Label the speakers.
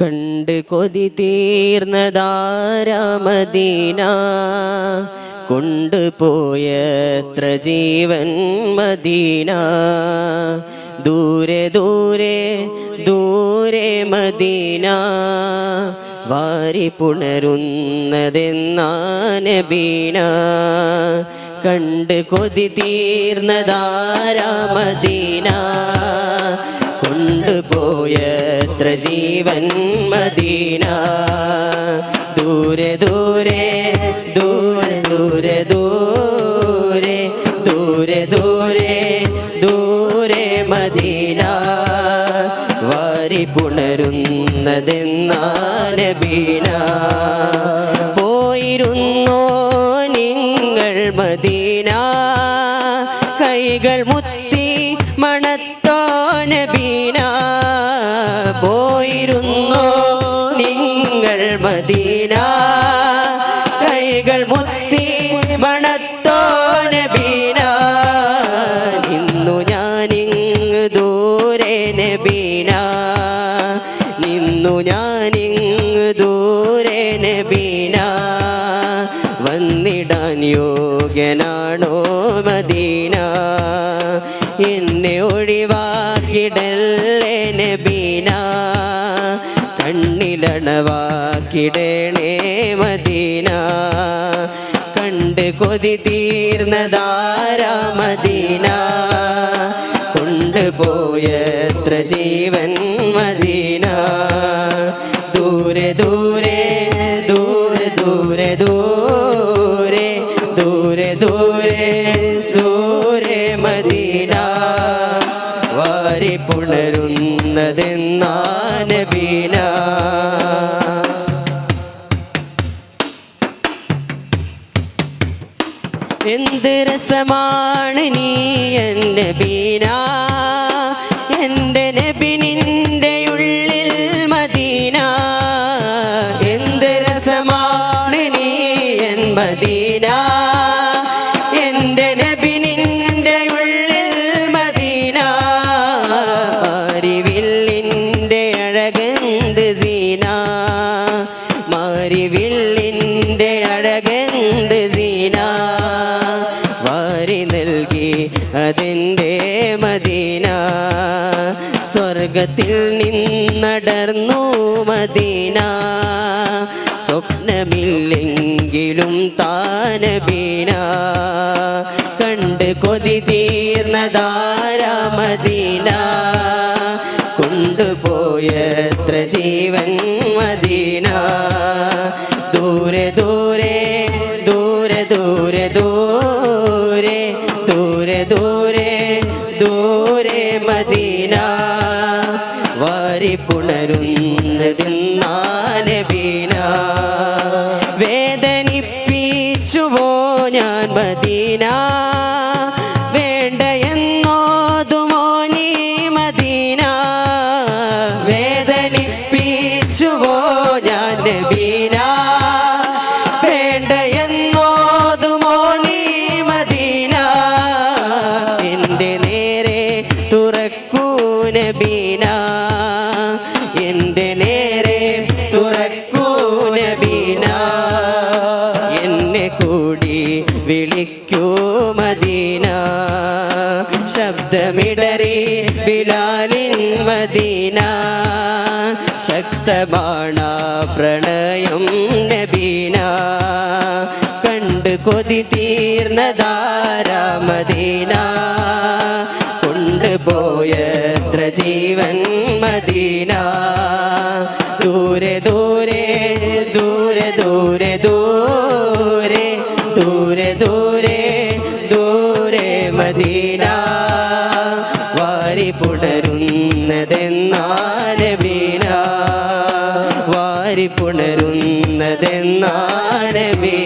Speaker 1: കണ്ട് കൊതി തീർന്നതാരാമദീന കൊണ്ടുപോയത്ര ജീവൻ മദീന. ദൂരെ ദൂരെ ദൂരെ മദീന. വാരി പുണരുന്നതെന്നാനബീന കണ്ട് കൊതി തീർന്നതാരാമദീന ജീവൻ മദീന. ദൂരെ ദൂരെ ദൂരെ ദൂരെ ദൂരെ ദൂരെ ദൂരെ ദൂരെ മദീന. വാരി പുണരുന്നതെന്നാലബീന പോയിരുന്നോ നിങ്ങൾ മദീന? പോയിരുന്നോ. നിങ്ങൾ മദീന കൈകൾ മുത്തി മണത്തോനബീന നിന്നു നിന്നു ഞാനിങ് ദൂരെ നബീന. നിന്നു ഞാൻ ഞാനിങ് ദൂരെ നബീന. വന്നിടാൻ യോഗ്യനാണോ മദീന? എന്നെ ഒഴിവാക്കിടല്ലേ നബീന കണ്ണിലണവാക്കിടേണേ മദീന. കണ്ട് കൊതി തീർന്നതാരാ മദീന. കൊണ്ടുപോയത്ര ജീവൻ മദീന. ദൂരെ ദൂരെ ദൂരെ ദൂരെ ദൂരെ ദൂരെ ദൂരെ ദൂരെ മദീന. വാരി പുണരുന്നതെന്നാനബീന എന്ത് രസമാണ് നീ എന്റെ ബീന എന്റെ നബി നിന്റെ ഉള്ളിൽ മദീന. എന്ത് രസമാണ് നീ എൻ മദീന? അഴകന്ത് സീന വാരി നൽകി അതിന്റെ മദീന. സ്വർഗത്തിൽ നിന്നടർന്നു മദീന. സ്വപ്നമില്ലെങ്കിലും താനബീന. കണ്ട് കൊതി തീർന്നതാരാ മദീന. കൊണ്ടുപോയത്ര ജീവൻ മദീന. ദൂരെ ദൂരെ മദീന. വാരി പുണരുന്നതിന്നാനബീന വേദനിപ്പിച്ചുവോ ഞാൻ മദീന. ശബ്ദമിടറി ബിലാലിൻ മദീന. ശക്തമാണ പ്രണയം നബീന. കണ്ട് കൊതി തീർന്നതാരാമദീന കൊണ്ടുപോയത്ര ജീവൻ മദീന. ദൂരെ ദൂരെ ദൂരെ ദൂരെ ദൂരെ ദൂരെ ദൂരെ ദൂരെ മദീന. പുണരുന്നതെന്നാരമേ?